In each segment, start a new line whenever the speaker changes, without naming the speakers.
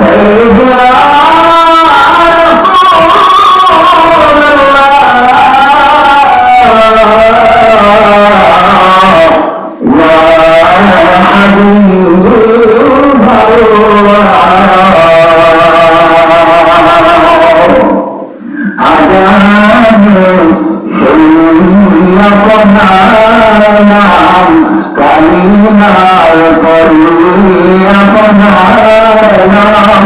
سيدنا আপনার করি আপনার নাম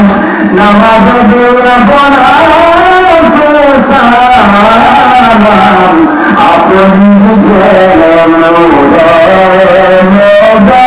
নামাজ দিন আপনার আপনি গেলেন মোদা